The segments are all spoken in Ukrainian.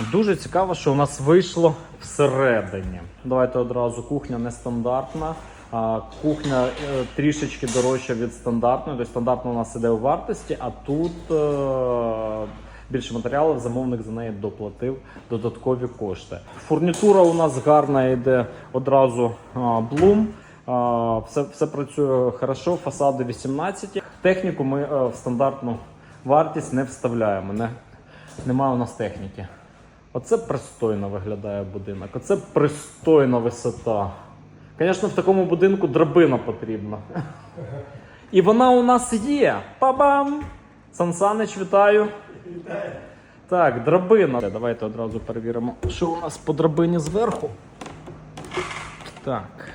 Дуже цікаво, що у нас вийшло всередині. Давайте одразу кухня нестандартна. Кухня е, трішечки дорожча від стандартної. Тобто стандартна у нас іде у вартості, а тут е, більше матеріалів, замовник за неї доплатив додаткові кошти. Фурнітура у нас гарна йде одразу. А, Все, все працює хорошо, фасади 18. Техніку ми е, в стандартну вартість не вставляємо. Не, немає у нас техніки. Оце пристойно виглядає будинок. Оце пристойна висота. Звісно, в такому будинку драбина потрібна. І вона у нас є. Па-бам! Сан Санич, вітаю. Так, драбина. Давайте одразу перевіримо, що у нас по драбині зверху. Так.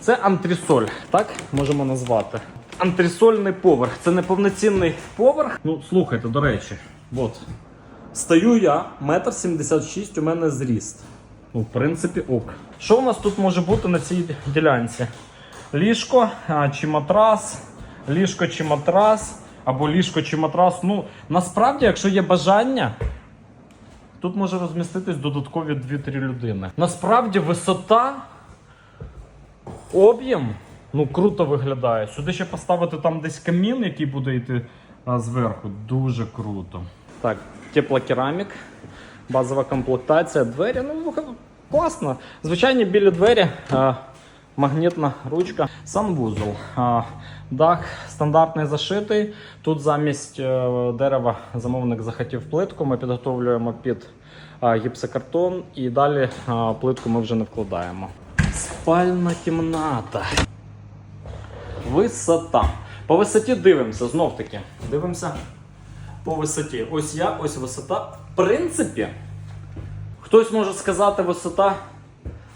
Це антресоль, так можемо назвати. Антресольний поверх. Це не повноцінний поверх. Ну, слухайте, до речі, от. Стою я, метр сімдесят шість, у мене зріст. Ну, в принципі, ок. Що у нас тут може бути на цій ділянці? Ліжко а, чи матрас, ліжко чи матрас, або ліжко чи матрас. Ну, насправді, якщо є бажання, тут може розміститись додаткові 2-3 людини. Насправді, висота, об'єм, ну, круто виглядає. Сюди ще поставити там десь камін, який буде йти а, зверху. Дуже круто. Так, теплокерамік, базова комплектація, двері. Ну, класно. Звичайні білі двері, а, магнітна ручка, санвузол. А, дах стандартний зашитий. Тут замість е, дерева замовник захотів плитку. Ми підготовлюємо під а, гіпсокартон і далі а, плитку ми вже не вкладаємо. Спальна кімната. Висота. По висоті дивимося, знов таки. Дивимося по висоті. Ось я, ось висота. В принципі, хтось може сказати, висота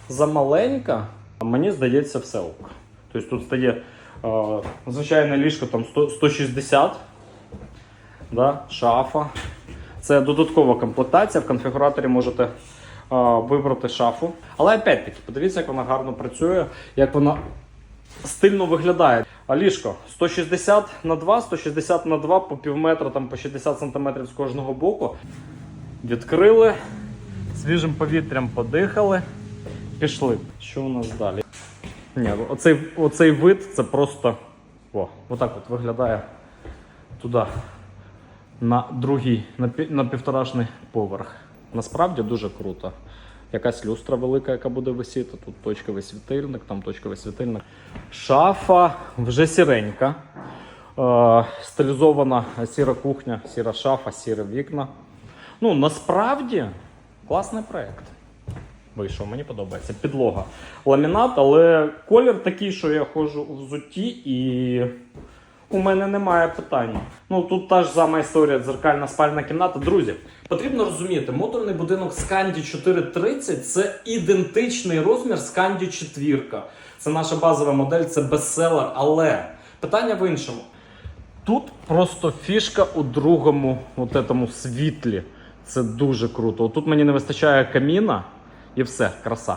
замаленька, а мені здається, все ок. Тобто тут стає е, звичайне ліжко там 100, 160, да, шафа. Це додаткова комплектація. В конфігураторі можете е, вибрати шафу. Але опять-таки, подивіться, як вона гарно працює, як вона стильно виглядає. Ліжко 160 на 2, 160 на 2 по пів метра, там по 60 см з кожного боку. Відкрили, свіжим повітрям подихали, пішли. Що у нас далі? Ні, оцей, оцей вид це просто. О, отак от виглядає туди, на другий, на, пі- на півторашний поверх. Насправді дуже круто. Якась люстра велика, яка буде висіти. Тут точковий світильник, там точковий світильник. Шафа вже сіренька. Е, стилізована сіра кухня, сіра шафа, сіре вікна. Ну, насправді класний проєкт. Вийшов, мені подобається. Підлога. Ламінат, але колір такий, що я ходжу у взутті і у мене немає питань. Ну тут та ж сама історія, дзеркальна спальна кімната. Друзі, потрібно розуміти, модульний будинок Сканді 430 це ідентичний розмір Сканді 4. Це наша базова модель, це бестселер. Але питання в іншому. Тут просто фішка у другому от этому світлі. Це дуже круто. Тут мені не вистачає каміна і все, краса.